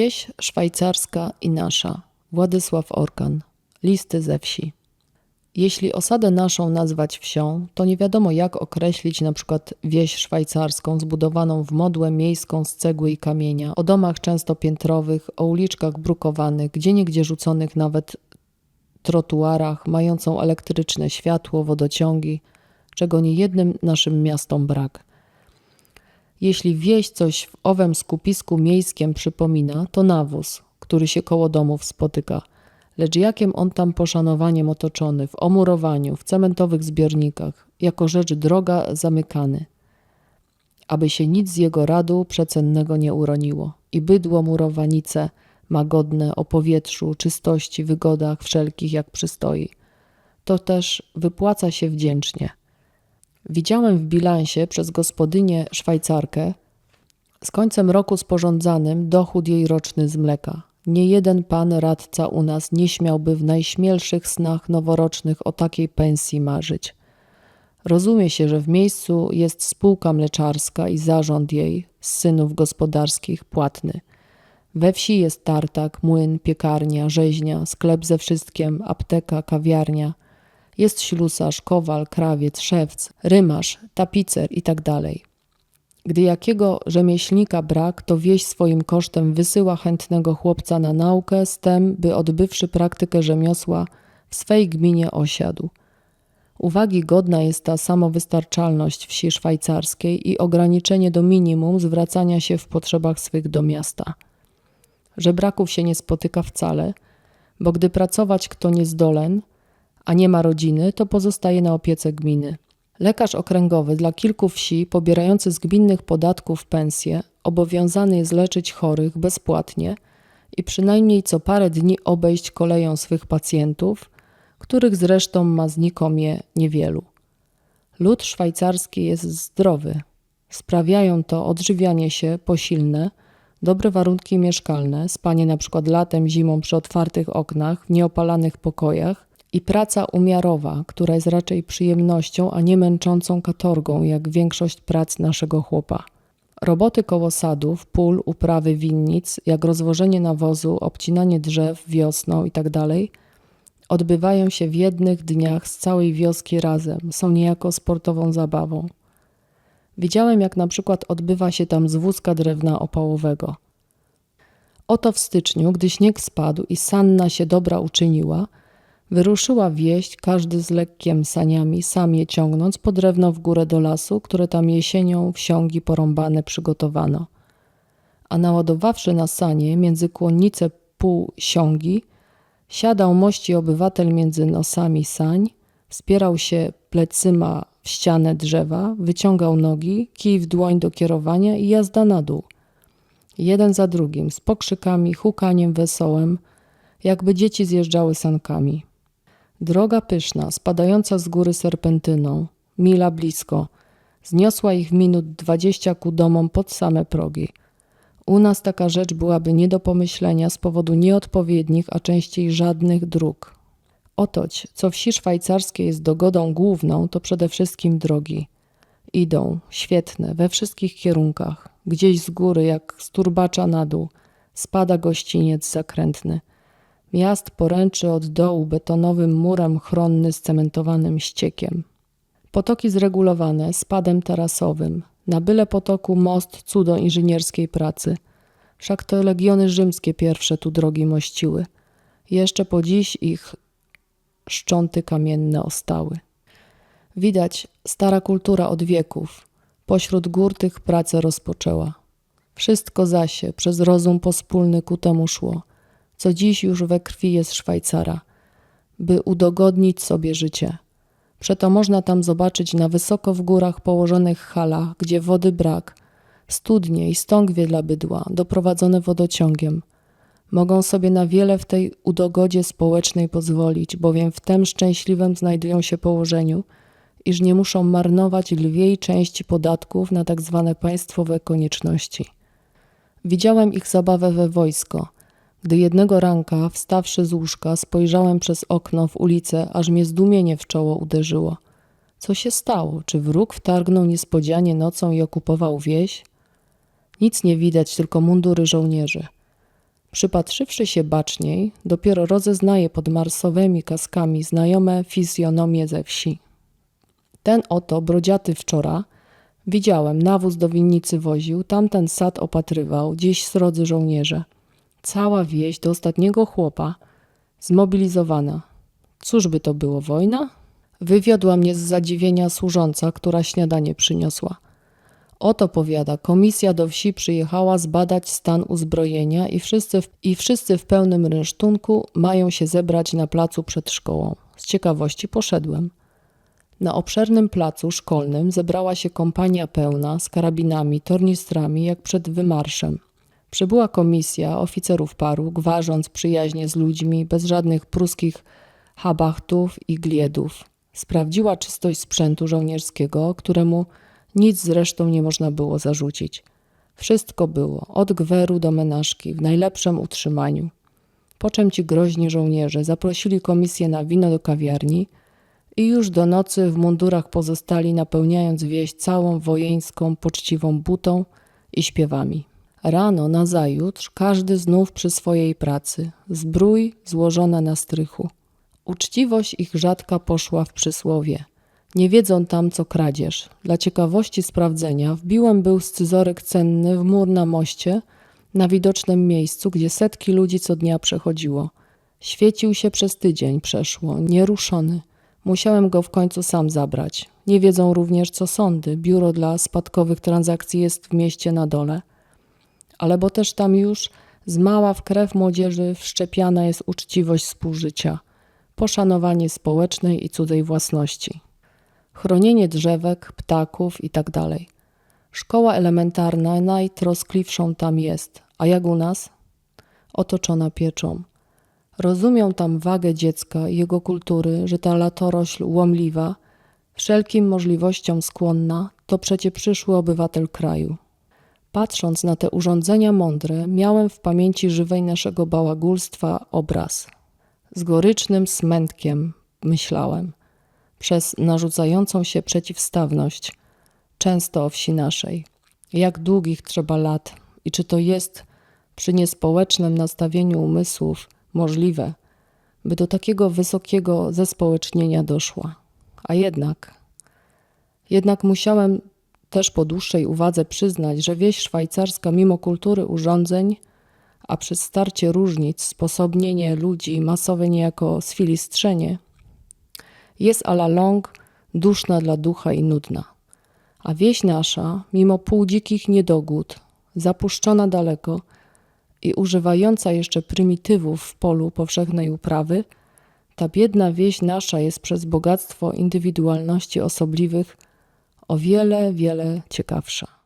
Wieś szwajcarska i nasza. Władysław Orkan. Listy ze wsi. Jeśli osadę naszą nazwać wsią, to nie wiadomo jak określić na przykład wieś szwajcarską zbudowaną w modłę miejską z cegły i kamienia, o domach często piętrowych, o uliczkach brukowanych, gdzieniegdzie rzuconych nawet trotuarach, mającą elektryczne światło, wodociągi, czego nie jednym naszym miastom brak. Jeśli wieś coś w owym skupisku miejskim przypomina, to nawóz, który się koło domów spotyka. Lecz jakiem on tam poszanowaniem otoczony, w omurowaniu, w cementowych zbiornikach, jako rzecz droga zamykany, aby się nic z jego radu przecennego nie uroniło. I bydło murowanice ma godne o powietrzu, czystości, wygodach wszelkich jak przystoi. To też wypłaca się wdzięcznie – Widziałem w bilansie przez gospodynię Szwajcarkę z końcem roku sporządzanym dochód jej roczny z mleka. Nie jeden pan radca u nas nie śmiałby w najśmielszych snach noworocznych o takiej pensji marzyć. Rozumie się, że w miejscu jest spółka mleczarska i zarząd jej, z synów gospodarskich, płatny. We wsi jest tartak, młyn, piekarnia, rzeźnia, sklep ze wszystkim, apteka, kawiarnia – jest ślusarz, kowal, krawiec, szewc, rymarz, tapicer itd. Tak Gdy jakiego rzemieślnika brak, to wieś swoim kosztem wysyła chętnego chłopca na naukę z tem, by odbywszy praktykę rzemiosła w swej gminie osiadł. Uwagi godna jest ta samowystarczalność wsi szwajcarskiej i ograniczenie do minimum zwracania się w potrzebach swych do miasta. Że braków się nie spotyka wcale, bo gdy pracować kto nie zdolen, a nie ma rodziny, to pozostaje na opiece gminy. Lekarz okręgowy dla kilku wsi, pobierający z gminnych podatków pensję, obowiązany jest leczyć chorych bezpłatnie i przynajmniej co parę dni obejść koleją swych pacjentów, których zresztą ma znikomie niewielu. Lud szwajcarski jest zdrowy. Sprawiają to odżywianie się posilne, dobre warunki mieszkalne, spanie na przykład latem, zimą przy otwartych oknach, w nieopalanych pokojach, i praca umiarowa, która jest raczej przyjemnością, a nie męczącą katorgą, jak większość prac naszego chłopa. Roboty koło sadów, pól, uprawy winnic, jak rozwożenie nawozu, obcinanie drzew wiosną itd., tak odbywają się w jednych dniach z całej wioski razem, są niejako sportową zabawą. Widziałem, jak na przykład odbywa się tam zwózka drewna opałowego. Oto w styczniu, gdy śnieg spadł i sanna się dobra uczyniła – Wyruszyła wieść, każdy z lekkiem saniami, sam je ciągnąc po drewno w górę do lasu, które tam jesienią wsiągi porąbane przygotowano. A naładowawszy na sanie między kłonnice pół siągi, siadał mości obywatel między nosami sań, wspierał się plecyma w ścianę drzewa, wyciągał nogi, kij w dłoń do kierowania i jazda na dół. Jeden za drugim, z pokrzykami, hukaniem wesołem, jakby dzieci zjeżdżały sankami. Droga pyszna, spadająca z góry serpentyną, mila blisko, zniosła ich w minut dwadzieścia ku domom pod same progi. U nas taka rzecz byłaby nie do pomyślenia z powodu nieodpowiednich, a częściej żadnych dróg. Otoć, co wsi szwajcarskiej jest dogodą główną, to przede wszystkim drogi. Idą, świetne, we wszystkich kierunkach. Gdzieś z góry, jak z turbacza na dół, spada gościniec zakrętny – Miast poręczy od dołu betonowym murem chronny z cementowanym ściekiem. Potoki zregulowane spadem tarasowym. Na byle potoku most cudo inżynierskiej pracy. Wszak to legiony rzymskie pierwsze tu drogi mościły. Jeszcze po dziś ich szcząty kamienne ostały. Widać, stara kultura od wieków. Pośród gór tych pracę rozpoczęła. Wszystko zasie przez rozum pospólny ku temu szło – co dziś już we krwi jest Szwajcara, by udogodnić sobie życie. Przeto można tam zobaczyć na wysoko w górach położonych halach, gdzie wody brak, studnie i stągwie dla bydła, doprowadzone wodociągiem. Mogą sobie na wiele w tej udogodzie społecznej pozwolić, bowiem w tem szczęśliwym znajdują się położeniu, iż nie muszą marnować lwiej części podatków na tak zwane państwowe konieczności. Widziałem ich zabawę we wojsko – gdy jednego ranka, wstawszy z łóżka, spojrzałem przez okno w ulicę, aż mnie zdumienie w czoło uderzyło. Co się stało? Czy wróg wtargnął niespodzianie nocą i okupował wieś? Nic nie widać, tylko mundury żołnierzy. Przypatrzywszy się baczniej, dopiero rozeznaje pod marsowymi kaskami znajome fizjonomie ze wsi. Ten oto brodziaty wczora, widziałem, nawóz do winnicy woził, tamten sad opatrywał, gdzieś srodzy żołnierze. Cała wieś do ostatniego chłopa zmobilizowana. Cóż by to było, wojna? Wywiodła mnie z zadziwienia służąca, która śniadanie przyniosła. Oto powiada, komisja do wsi przyjechała zbadać stan uzbrojenia i wszyscy, w, i wszyscy w pełnym rynsztunku mają się zebrać na placu przed szkołą. Z ciekawości poszedłem. Na obszernym placu szkolnym zebrała się kompania pełna z karabinami, tornistrami, jak przed wymarszem. Przybyła komisja oficerów paru, gwarząc przyjaźnie z ludźmi, bez żadnych pruskich habachtów i gliedów. Sprawdziła czystość sprzętu żołnierskiego, któremu nic zresztą nie można było zarzucić. Wszystko było, od gweru do menażki, w najlepszym utrzymaniu. Po czym ci groźni żołnierze zaprosili komisję na wino do kawiarni i już do nocy w mundurach pozostali, napełniając wieś całą wojeńską, poczciwą butą i śpiewami. Rano, nazajutrz, każdy znów przy swojej pracy, zbrój złożona na strychu. Uczciwość ich rzadka poszła w przysłowie. Nie wiedzą tam, co kradzież. Dla ciekawości sprawdzenia wbiłem był scyzoryk cenny w mur na moście, na widocznym miejscu, gdzie setki ludzi co dnia przechodziło. Świecił się przez tydzień, przeszło, nieruszony. Musiałem go w końcu sam zabrać. Nie wiedzą również, co sądy. Biuro dla spadkowych transakcji jest w mieście na dole. Ale bo też tam już z mała w krew młodzieży wszczepiana jest uczciwość współżycia, poszanowanie społecznej i cudzej własności chronienie drzewek, ptaków itd. Szkoła elementarna najtroskliwszą tam jest, a jak u nas? Otoczona pieczą. Rozumią tam wagę dziecka i jego kultury, że ta latorośl łomliwa, wszelkim możliwościom skłonna, to przecie przyszły obywatel kraju. Patrząc na te urządzenia mądre, miałem w pamięci żywej naszego bałagulstwa obraz. Z gorycznym smętkiem myślałem – przez narzucającą się przeciwstawność, często o wsi naszej. Jak długich trzeba lat i czy to jest przy niespołecznym nastawieniu umysłów możliwe, by do takiego wysokiego zespołecznienia doszła. A jednak, jednak musiałem też po dłuższej uwadze przyznać, że wieś szwajcarska, mimo kultury urządzeń, a przez starcie różnic, sposobnienie ludzi, masowe niejako sfilistrzenie – jest a la longue duszna dla ducha i nudna. A wieś nasza, mimo półdzikich niedogód, zapuszczona daleko i używająca jeszcze prymitywów w polu powszechnej uprawy, ta biedna wieś nasza jest przez bogactwo indywidualności osobliwych o wiele, wiele ciekawsza.